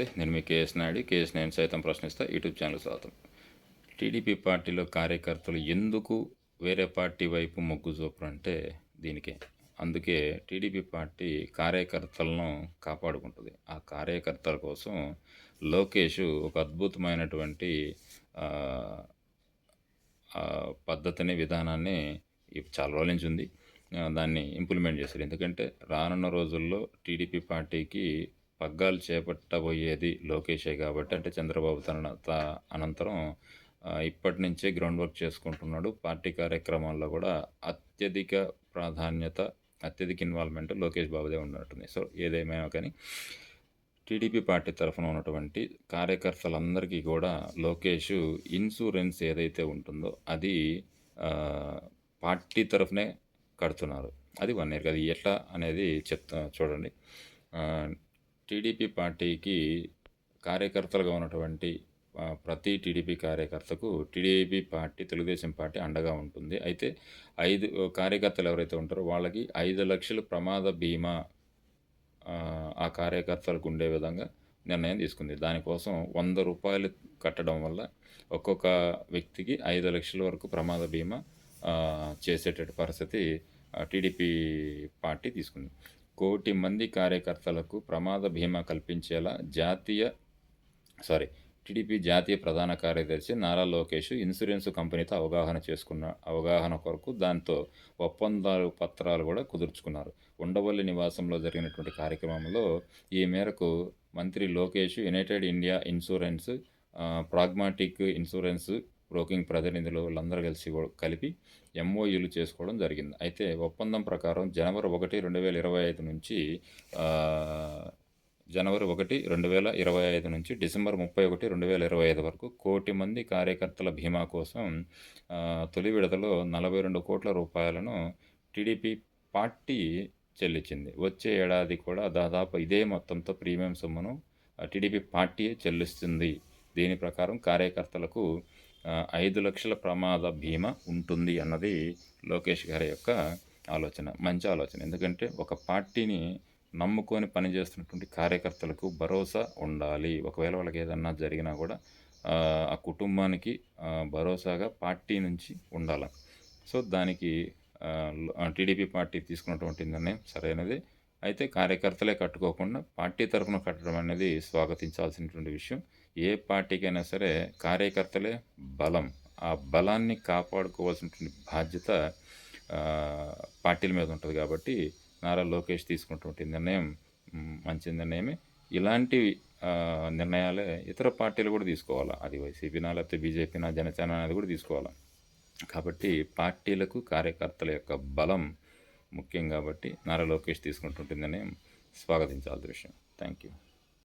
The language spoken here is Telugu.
నేను మీ కేఎస్ నాయుడు. కేఎస్ నేను సైతం ప్రశ్నిస్తా. యూట్యూబ్ ఛానల్ స్వాగతం. టీడీపీ పార్టీలో కార్యకర్తలు ఎందుకు వేరే పార్టీ వైపు మొగ్గు చూపరు అంటే దీనికే. అందుకే టీడీపీ పార్టీ కార్యకర్తలను కాపాడుకుంటుంది. ఆ కార్యకర్తల కోసం లోకేష్ ఒక అద్భుతమైనటువంటి పద్ధతిని విధానాన్ని చాలా రోజుల నుంచి ఉంది. దాన్ని ఇంప్లిమెంట్ చేశారు. ఎందుకంటే రానున్న రోజుల్లో టీడీపీ పార్టీకి పగ్గాలు చేపట్టబోయేది లోకేషే కాబట్టి అంటే చంద్రబాబు తన త- అనంతరం ఇప్పటి నుంచే గ్రౌండ్ వర్క్ చేసుకుంటున్నాడు. పార్టీ కార్యక్రమాల్లో కూడా అత్యధిక ప్రాధాన్యత అత్యధిక ఇన్వాల్వ్మెంట్ లోకేష్ బాబుదే ఉన్నట్టుంది. సో ఏదేమైనా కానీ టీడీపీ పార్టీ తరఫున ఉన్నటువంటి కార్యకర్తలందరికీ కూడా లోకేష్ ఇన్సూరెన్స్ ఏదైతే ఉంటుందో అది పార్టీ తరఫునే కడుతున్నారు. అది వన్ ఇయర్ అది ఎట్లా అనేది చెప్తా చూడండి. టీడీపీ పార్టీకి కార్యకర్తలుగా ఉన్నటువంటి ప్రతి టీడీపీ కార్యకర్తకు టీడీపీ పార్టీ తెలుగుదేశం పార్టీ అండగా ఉంటుంది. అయితే ఐదు కార్యకర్తలు ఎవరైతే ఉంటారో వాళ్ళకి ఐదు లక్షల ప్రమాద బీమా ఆ, కార్యకర్తలకు ఉండే విధంగా నిర్ణయం తీసుకుంది. దానికోసం వంద రూపాయలు కట్టడం వల్ల ఒక్కొక్క వ్యక్తికి ఐదు లక్షల వరకు ప్రమాద బీమా చేసేటటువంటి పరిస్థితి టీడీపీ పార్టీ తీసుకుంది. కోటి మంది కార్యకర్తలకు ప్రమాద భీమా కల్పించేలా జాతీయ సారీ టీడీపీ జాతీయ ప్రధాన కార్యదర్శి నారా లోకేష్ ఇన్సూరెన్స్ కంపెనీతో అవగాహన చేసుకున్న అవగాహన కొరకు దాంతో ఒప్పందాలు పత్రాలు కూడా కుదుర్చుకున్నారు. ఉండవల్లి నివాసంలో జరిగినటువంటి కార్యక్రమంలో ఈ మేరకు మంత్రి Lokesh United India Insurance Pragmatic Insurance Broking ప్రతినిధులు వీళ్ళందరూ కలిసి కలిపి ఎంఓయూలు చేసుకోవడం జరిగింది. అయితే ఒప్పందం ప్రకారం జనవరి ఒకటి రెండు వేల ఇరవై ఐదు నుంచి జనవరి ఒకటి రెండు వేల ఇరవై ఐదు నుంచి డిసెంబర్ ముప్పై ఒకటి రెండు వేల ఇరవై ఐదు వరకు కోటి మంది కార్యకర్తల బీమా కోసం తొలి విడతలో నలభై రెండు కోట్ల రూపాయలను టీడీపీ పార్టీ చెల్లించింది. వచ్చే ఏడాది కూడా దాదాపు ఇదే మొత్తంతో ప్రీమియం సొమ్మును టీడీపీ పార్టీయే చెల్లిస్తుంది. దీని ప్రకారం కార్యకర్తలకు ఐదు లక్షల ప్రమాద బీమా ఉంటుంది అన్నది లోకేష్ గారి యొక్క ఆలోచన మంచి ఆలోచన. ఎందుకంటే ఒక పార్టీని నమ్ముకొని పనిచేస్తున్నటువంటి కార్యకర్తలకు భరోసా ఉండాలి. ఒకవేళ వాళ్ళకి ఏదన్నా జరిగినా కూడా ఆ, కుటుంబానికి భరోసాగా పార్టీ నుంచి ఉండాలి. సో దానికి టీడీపీ పార్టీ తీసుకున్నటువంటి నిర్ణయం సరైనది. అయితే కార్యకర్తలే కట్టుకోకుండా పార్టీ తరఫున కట్టడం అనేది స్వాగతించాల్సినటువంటి విషయం. ఏ పార్టీకైనా సరే కార్యకర్తలే బలం. ఆ బలాన్ని కాపాడుకోవాల్సినటువంటి బాధ్యత పార్టీల మీద ఉంటుంది కాబట్టి నారా లోకేష్ తీసుకున్నటువంటి నిర్ణయం మంచి నిర్ణయమే. ఇలాంటి నిర్ణయాలే ఇతర పార్టీలు కూడా తీసుకోవాలి? అది వైసీపీనా లేకపోతే బీజేపీనా జనసేన అనేది కూడా తీసుకోవాలి? కాబట్టి పార్టీలకు కార్యకర్తల యొక్క బలం ముఖ్యం కాబట్టి నారా లోకేష్ తీసుకున్నటువంటి నిర్ణయం స్వాగతించాల్సిన విషయం. Thank you